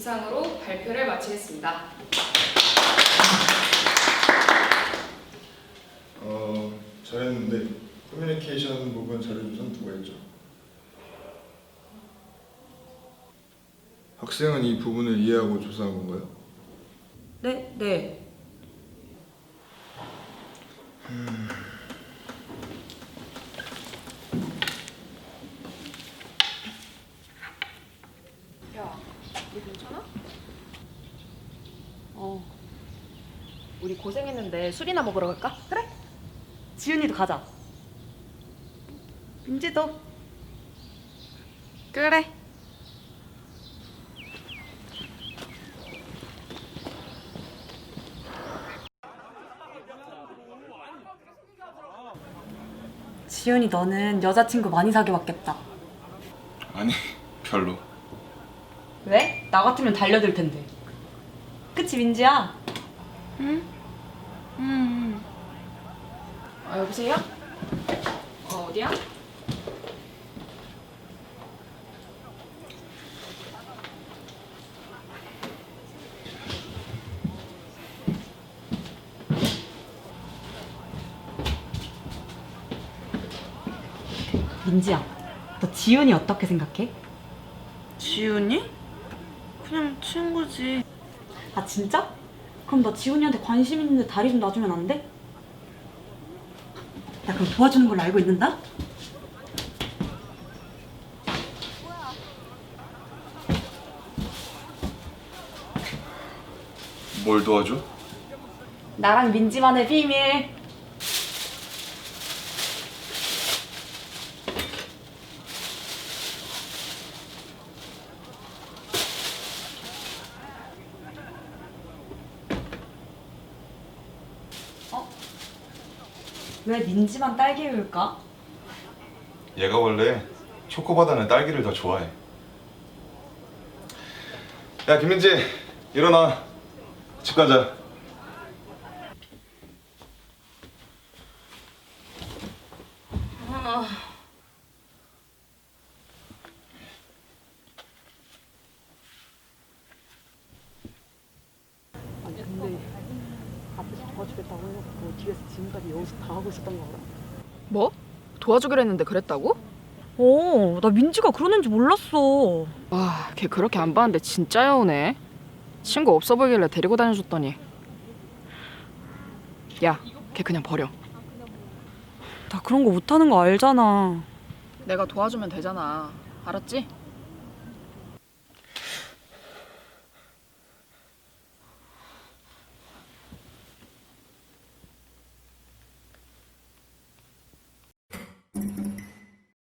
이상으로 발표를 마치겠습니다. 어, 잘했는데 커뮤니케이션 부분 잘해줘선 누가 했죠? 학생은 이 부분을 이해하고 조사한 건가요? 네, 네. 야, 너 괜찮아? 어, 우리 고생했는데 술이나 먹으러 갈까? 그래. 지윤이도 가자. 민지도. 그래. 지윤이 너는 여자친구 많이 사귀어봤겠다. 아니 별로 왜? 나 같으면 달려들 텐데. 그치 민지야? 아, 여보세요? 어, 어디야? 민지야, 너 지윤이 어떻게 생각해? 지훈이? 그냥 친구지. 아 진짜? 그럼 나 지훈이한테 관심 있는데 다리 좀 놔주면 안 돼? 나 그럼 도와주는 걸로 알고 있는다? 뭘 도와줘? 나랑 민지만의 비밀. 어? 왜 민지만 딸기우유일까? 얘가 원래 초코보다는 딸기를 더 좋아해. 야 김민지 일어나 집 가자. 아니 근데 앞에서 도와주겠다고 해놓고 뒤에서 지금까지 여기서 다 하고 있었던 거 알아? 뭐? 도와주기로 했는데 그랬다고? 어, 나 민지가 그러는지 몰랐어. 와, 걔 그렇게 안 봤는데 진짜 여우네. 친구 없어 보이길래 데리고 다녀줬더니. 야, 걔 그냥 버려. 나 그런 거 못하는 거 알잖아. 내가 도와주면 되잖아. 알았지?